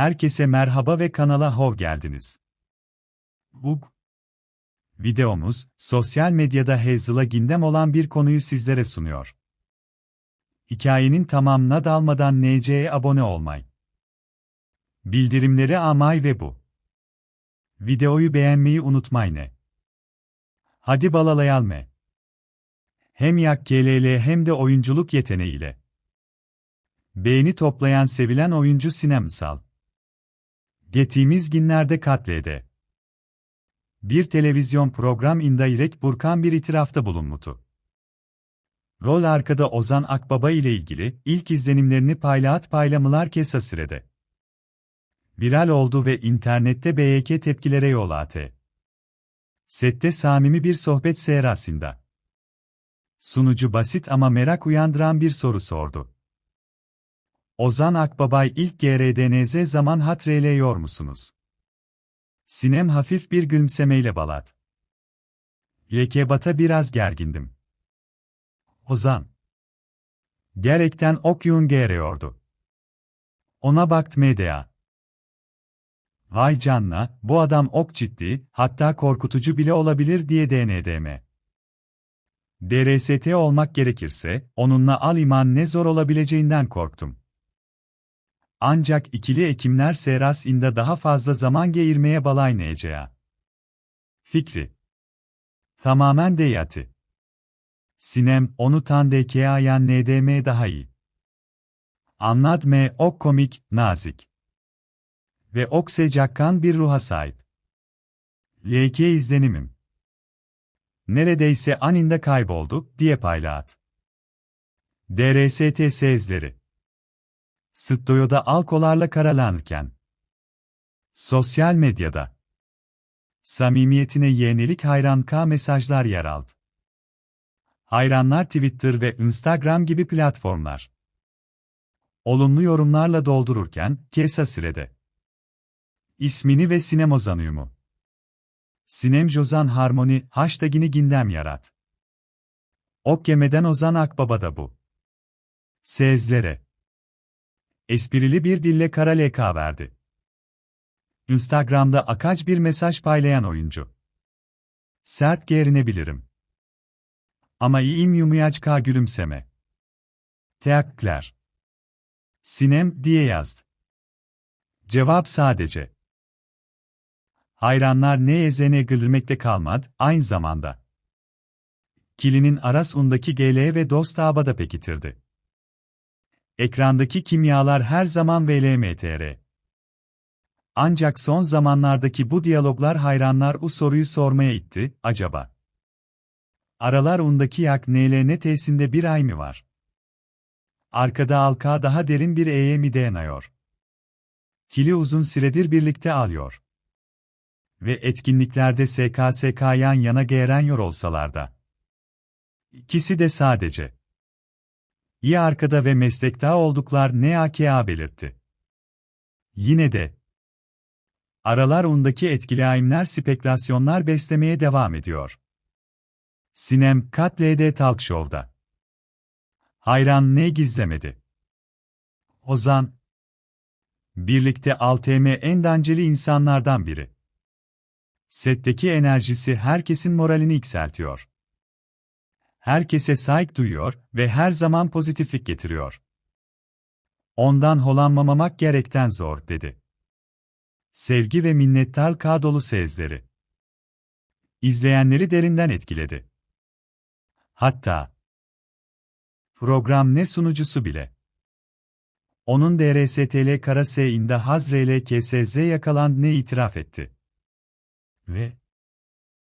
Herkese merhaba ve kanala hoş geldiniz. Bu videomuz, sosyal medyada hızla gündem olan bir konuyu sizlere sunuyor. Hikayenin tamamına dalmadan NC'ye abone olmayı, bildirimleri amay ve bu videoyu beğenmeyi unutmayın. Hadi balalayalım. Hem yak KLL hem de oyunculuk yeteneğiyle. Beğeni toplayan sevilen oyuncu Sinem Sal. Geçtiğimiz günlerde katlede. Bir televizyon program indirek Burkan bir itirafta bulunmutu. Rol arkada Ozan Akbaba ile ilgili ilk izlenimlerini paylaşat paylamılar kesa sürede. Viral oldu ve internette BYK tepkilere yol attı. Sette samimi bir sohbet seyrasında. Sunucu basit ama merak uyandıran bir soru sordu. Ozan Akbabay ilk GRDNZ zaman hatreyleyor musunuz? Sinem hafif bir gülümsemeyle balat. Yekebata biraz gergindim. Ozan. Gerekten okyun gereyordu. Ona baktı medya. Vay canına, bu adam ok ciddi, hatta korkutucu bile olabilir diye DNDM. DRST olmak gerekirse, onunla al iman ne zor olabileceğinden korktum. Ancak ikili ekimler seras inde daha fazla zaman geğirmeye balaynayacağım. Fikri. Tamamen deyatı. Sinem, onu tan DKA'yan NDM daha iyi. Anlad me ok komik, nazik. Ve ok secakkan bir ruha sahip. LK izlenimim. Neredeyse aninde kayboldu, diye paylaat. DRST sezleri. Stüdyoda alkolarla karalanırken. Sosyal medyada. Samimiyetine yeğnelik hayran K mesajlar yer aldı. Hayranlar Twitter ve Instagram gibi platformlar. Olumlu yorumlarla doldururken, kesa sürede. İsmini ve sinem ozanıyumu. Sinem Jozan Harmoni, hashtagini gündem yarat. Ok yemeden Ozan Akbaba da bu. Sezlere. Esprili bir dille kara LK verdi. Instagram'da akaç bir mesaj paylayan oyuncu. Sert gerinebilirim. Ama iyiyim yumuyaçka gülümseme. Teakkler. Sinem diye yazdı. Cevap sadece. Hayranlar ne ezene gülmekte kalmadı, aynı zamanda. Kilinin aras undaki GL ve dost da pekitirdi. Ekrandaki kimyalar her zaman VLMTR. Ancak son zamanlardaki bu diyaloglar hayranlar u soruyu sormaya itti, acaba? Aralar undaki yak NLN tesinde bir ay mı var? Arkada alka daha derin bir E'ye mi dayanıyor? Kili uzun süredir birlikte alıyor. Ve etkinliklerde SKSK yan yana geğrenyor olsalar da. İkisi de sadece iyi arkada ve meslektağı olduklar NAKA belirtti. Yine de aralar undaki etkili aimler spekülasyonlar beslemeye devam ediyor. Sinem, Kat LD Talk Show'da. Hayran ne gizlemedi? Ozan, birlikte Altm en danceli insanlardan biri. Setteki enerjisi herkesin moralini yükseltiyor herkese saygı duyuyor ve her zaman pozitiflik getiriyor. Ondan holanmamamak gerekten zor, dedi. Sevgi ve minnettar kadolu sezleri. İzleyenleri derinden etkiledi. Hatta program ne sunucusu bile. Onun DRSTL Kara S'inde Hazrele KSZ yakalan ne itiraf etti. Ve